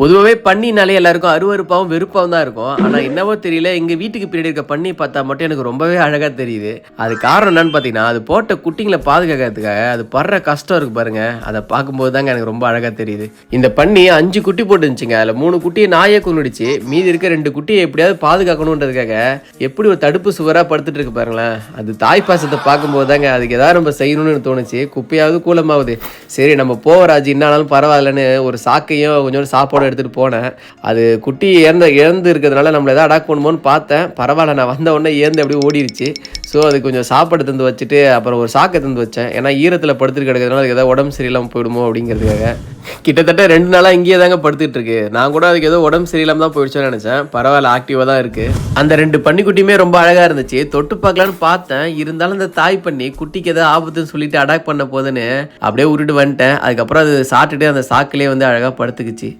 பொதுவாகவே பண்ணினாலே எல்லாருக்கும் அருவருப்பாகவும் வெறுப்பாகவும் தான் இருக்கும். ஆனால் என்னவோ தெரியல எங்கள் வீட்டுக்கு பின்னாடி இருக்க பண்ணி பார்த்தா மட்டும் எனக்கு ரொம்பவே அழகாக தெரியுது. அது காரணம் என்னன்னு பார்த்தீங்கன்னா அது போட்ட குட்டிங்களை பாதுகாக்கிறதுக்காக அது படுற கஷ்டம் இருக்கு பாருங்க. அதை பார்க்கும்போது தாங்க எனக்கு ரொம்ப அழகாக தெரியுது. இந்த பண்ணி அஞ்சு குட்டி போட்டுருந்துச்சுங்க. அதில் மூணு குட்டியை நாயே கொண்டுடுச்சு மீதி இருக்க ரெண்டு குட்டியை எப்படியாவது பாதுகாக்கணுன்றதுக்காக எப்படி ஒரு தடுப்பு சுவராக படுத்துட்டு இருக்கு பாருங்களேன். அது தாய் பாசத்தை பார்க்கும்போது தாங்க அதுக்கு ஏதாவது நம்ம செய்யணும்னு தோணுச்சு. குப்பையாவது கூலமாகுது சரி நம்ம போவராஜ் என்னாலும் பரவாயில்லன்னு ஒரு சாக்கையும் கொஞ்சோண்டு சாப்பாடு எடுத்துகிட்டு போனேன். அது குட்டி இறந்து இறந்து இருக்கிறதுனால நம்மளை எதாவது அடாக் பண்ணுமோன்னு பார்த்தேன். பரவாயில்ல நான் வந்த உடனே இறந்து அப்படியே ஓடிடுச்சு ஸோ அது கொஞ்சம் சாப்பாடு தந்து வச்சுட்டு அப்புறம் ஒரு சாக்கை தந்து வச்சேன். ஏன்னா ஈரத்தில் படுத்துட்டு கிடக்கிறதுனால அதுக்கு ஏதாவது உடம்பு சரியில்லாமல் போயிடுமோ அப்படிங்கிறதுக்காக. கிட்டத்தட்ட ரெண்டு நாளாக இங்கேயே தாங்க படுத்துட்டு இருக்கு. நான் கூட அதுக்கு ஏதோ உடம்பு சரியில்லாமல் தான் போயிடுச்சோன்னு நினச்சேன். பரவாயில்ல ஆக்டிவாக தான் இருக்கு. அந்த ரெண்டு பன்னிக்குட்டியுமே ரொம்ப அழகாக இருந்துச்சு. தொட்டு பார்க்கலான்னு பார்த்தேன். இருந்தாலும் அந்த தாய் பண்ணி குட்டிக்கு ஏதாவது ஆபத்துன்னு சொல்லிட்டு அடாக் பண்ண போதுன்னு அப்படியே உருட்டு வந்துட்டேன். அதுக்கப்புறம் அது சாப்பிட்டுட்டு அந்த சாக்கிலே வந்து அழகாக படுத்துக்குச்சு.